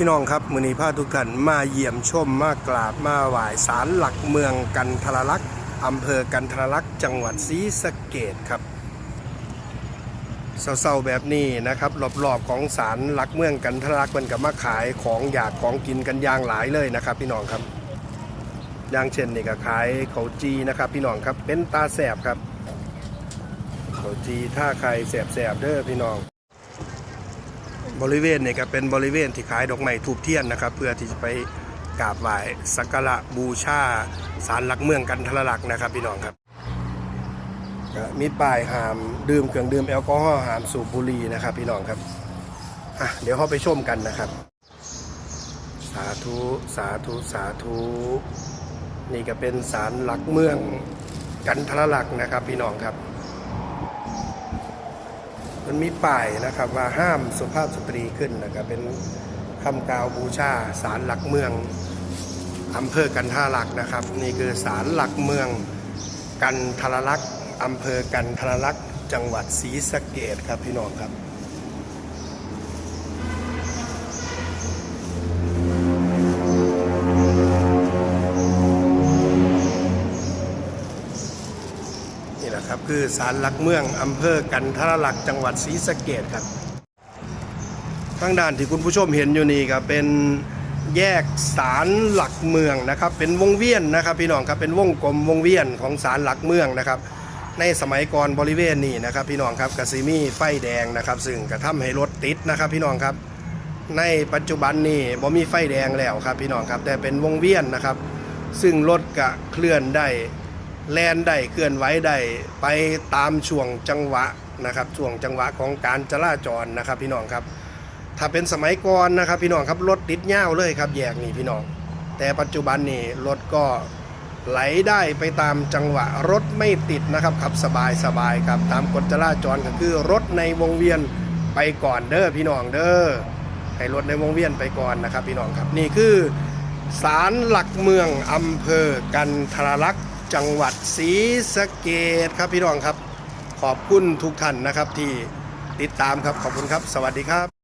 พี่น้องครับมือนีพาทุกท่านมาเยี่ยมชมมากราบมาไหว้ศาลหลักเมืองกันทรลักษณ์อำเภอกันทรลักษณ์จังหวัดศรีสะเกดครับเศร้าๆแบบนี้นะครับรอบๆของศาลหลักเมืองกันทรลักษณ์มันกับมาขายของอยากของกินกันอย่างหลายเลยนะครับ พี่น้องครับอย่างเช่นนี่ก็ขายเขาจีนะครับพี่น้องครับเป็นตาแสบครับเขาจีถ้าใครแสบๆเด้อพี่น้อง บริเวณนี่ก็เป็นบริเวณที่ขายดอกไม้ทูบเทียนนะครับ เพื่อที่จะไปกราบไหว้สักการะบูชาศาลหลักเมืองกันทรลักษณ์นะครับพี่น้องครับมีป้ายห้ามดื่มเครื่องดื่มแอลกอฮอล์ห้ามสูบบุหรี่นะครับ พี่น้องครับอะเดี๋ยวเราไปชมกันนะครับ สาธุ สาธุ สาธุ นี่ก็เป็นศาลหลักเมืองกันทรลักษณ์นะครับ พี่น้องครับ มันมีป้ายนะครับว่าห้ามสุภาพสตรีขึ้นนะครับเป็นคำกล่าวบูชาศาลหลักเมืองอำเภอกันทาลักษ์นะครับ นี่คือศาลหลักเมืองกันทรลักษ์อำเภอกันทรลักษ์จังหวัดศรีสะเกดครับพี่น้องครับ ครับคือศาลหลักเมืองอำเภอกันทรลักษณ์จังหวัดศรีสะเกดครับทางด้านที่คุณผู้ชมเห็นอยู่นี่ครับเป็นแยกศาลหลักเมืองนะครับ เป็นวงเวียนนะครับ พี่น้องครับเป็นวงกลมวงเวียนของศาลหลักเมืองนะครับ ในสมัยก่อนบริเวณนี้นะครับ พี่น้องครับกสิมีไฟแดงนะครับ ซึ่งกระทำให้รถติดนะครับ พี่น้องครับ ในปัจจุบันนี้บ่มีไฟแดงแล้วครับ พี่น้องครับแต่เป็นวงเวียนนะครับ ซึ่งรถกะเคลื่อนได้ แลนได้เคลื่อนไหวได้ไปตามช่วงจังหวะนะครับช่วงจังหวะของการจราจรนะครับพี่น้องครับ ถ้าเป็นสมัยก่อนนะครับ พี่น้องครับรถติดยาเลยครับแยกนี่พี่น้อง แต่ปัจจุบันนี่รถก็ไหลได้ไปตามจังหวะรถไม่ติดนะครับขับสบายสบายครับตามกฎจราจรก็คือรถในวงเวียนไปก่อนเด้อพี่น้องเด้อให้รถในวงเวียนไปก่อนนะครับ พี่น้องครับนี่คือศาลหลักเมืองอำเภอกันทรลักษณ์ จังหวัดศรีสะเกดครับพี่น้องครับ ขอบคุณทุกท่านนะครับที่ติดตามครับขอบคุณครับ สวัสดีครับ